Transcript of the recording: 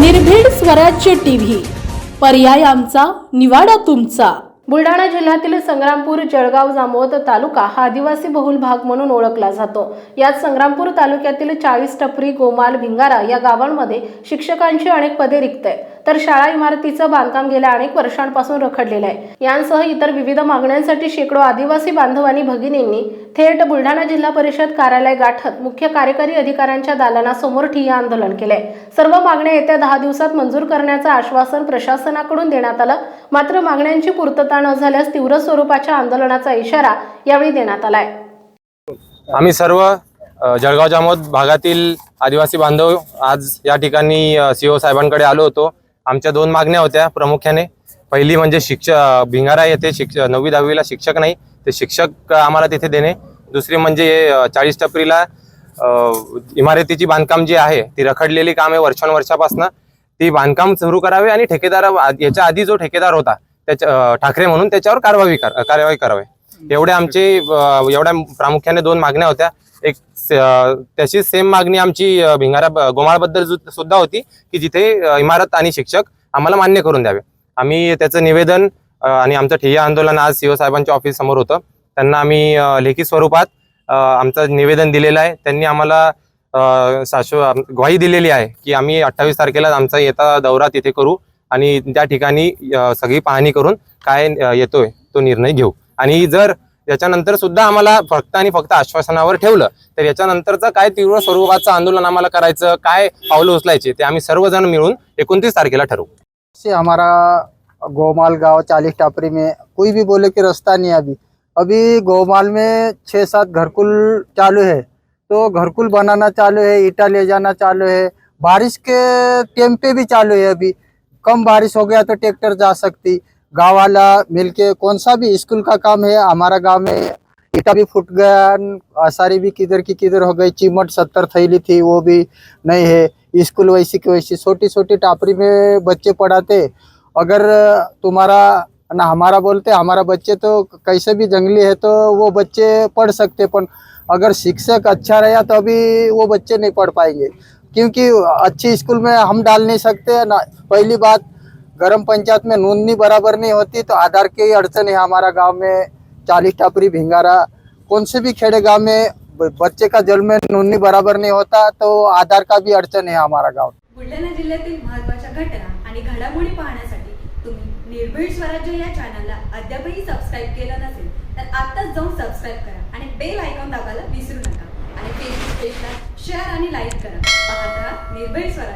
निर्भीड स्वराज्य टीव्ही. पर्याय आमचा निवाडा तुमचा. बुलढाणा जिल्ह्यातील संग्रामपूर जळगाव जामोद तालुका हा आदिवासी बहुल भाग म्हणून ओळखला जातो. यात संग्रामपूर तालुक्यातील चाळीस टपरी गोमाल भिंगारा या गावांमध्ये शिक्षकांची अनेक पदे रिक्त आहेत. तर शाळा इमारतीचं बांधकाम गेल्या अनेक वर्षांपासून रखडलेलं आहे. यांसह इतर विविध मागण्यांसाठी शेकडो आदिवासी बांधवांनी भगिनींनी थेट बुलढाणा जिल्हा परिषद कार्यालय गाठत मुख्य कार्यकारी अधिकाऱ्यांच्या दालनासमोर ठिय्या आंदोलन केलंय. सर्व मागण्या येत्या दहा दिवसात मंजूर करण्याचं आश्वासन प्रशासनाकडून देण्यात आलं. मात्र मागण्यांची पूर्तता न झाल्यास तीव्र स्वरूपाच्या आंदोलनाचा इशारा यावेळी देण्यात आलाय. आम्ही सर्व जळगाव जामोद भागातील आदिवासी बांधव आज या ठिकाणी सीओ साहेबांकडे आलो होतो. आमच्या दोन मागण्या होत्या प्रामुख्याने. पहिली म्हणजे शिक्षक भिंगारा येथे शिक्ष नववी दहावीला शिक्षक नाही ते शिक्षक आम्हाला तिथे देणे. दुसरी म्हणजे चाळीस टपरीला इमारतीची बांधकाम जी आहे ती रखडलेली काम आहे वर्षानुवर्षापासनं. ती बांधकाम सुरू करावे आणि ठेकेदार याच्या आधी जो ठेकेदार होता त्याच्या ठाकरे म्हणून त्याच्यावर कारवाई कर कारवाई करावी. एवढ्या आमचे एवढ्या प्रामुख्याने दोन मागण्या होत्या. एक त्याची सेम मागणी आमची भिंगारा गोमाळबद्दल सुद्धा होती की जिथे इमारत आणि शिक्षक आम्हाला मान्य करून द्यावे. आम्ही त्याचं निवेदन आणि आमचं ठिय्या आंदोलन आज सीओ साहेबांच्या ऑफिस समोर होतं. त्यांना आम्ही लेखी स्वरूपात आमचं निवेदन दिलेलं आहे. त्यांनी आम्हाला अ, शाश्व ग्वाही दिलेली आहे की आम्ही अठ्ठावीस तारखेला आमचा येता दौरा तिथे करू आणि त्या ठिकाणी सगळी पाहणी करून काय येतोय तो निर्णय घेऊ. आणि जर याच्यानंतर सुद्धा आम्हाला फक्त आणि फक्त आश्वासनावर ठेवलं. तर याच्यानंतरचं काय तीव्र स्वरूपाचं आंदोलन आम्हाला करायचं काय पावलं उचलायचे ते आम्ही सर्वजण मिळून एकोणतीस तारखेला ठरवू. से हमारा गोमाल गांव चालीस टापरी में कोई भी बोले कि रास्ता नहीं अभी. अभी गोमाल में छः सात घरकुल चालू है. तो घरकुल बनाना चालू है ईटा ले जाना चालू है. बारिश के टाइम पे भी चालू है अभी. कम बारिश हो गया तो ट्रैक्टर जा सकती. गाँव वाला मिलके कौन सा भी स्कूल का काम है हमारा गांव में इटा भी फूट गया आसारी भी किधर की किधर हो गई चिमट सत्तर थैली थी वो भी नहीं है। स्कूल वैसी की वैसी छोटी छोटी टापरी में बच्चे पढ़ाते। अगर तुम्हारा ना हमारा बोलते हमारा बच्चे तो कैसे भी जंगली है तो वो बच्चे पढ़ सकते पण अगर शिक्षक अच्छा रहा तो अभी वो बच्चे नहीं पढ़ पाएंगे। क्योंकि अच्छी स्कूल में हम डाल नहीं सकते ना पहली बात गर्म पंचायत में नोंदनी बराबर नहीं होती तो आधार की अड़चन है हमारा गांव में। चालीस टापरी भिंगारा कौन से भी खेड़े गांव में बच्चे का जन्म में नोंदनी बराबर नहीं होता तो आधार का भी अड़चन है हमारा गांव। बुलढाणा जिल्ह्यातील महत्त्वाच्या घटना आणि घडामोडी पाहण्यासाठी तुम्ही निर्भीड स्वराज्य या चॅनलला अद्यापही सबस्क्राईब केलं नसेल तर आत्ताच जाऊन सबस्क्राईब करा आणि बेल आयकॉन दाबायला विसरू नका. आणि फेसबुक पेजला शेअर आणि लाईक करा. पाहत राहा निर्भीड स्वराज्य.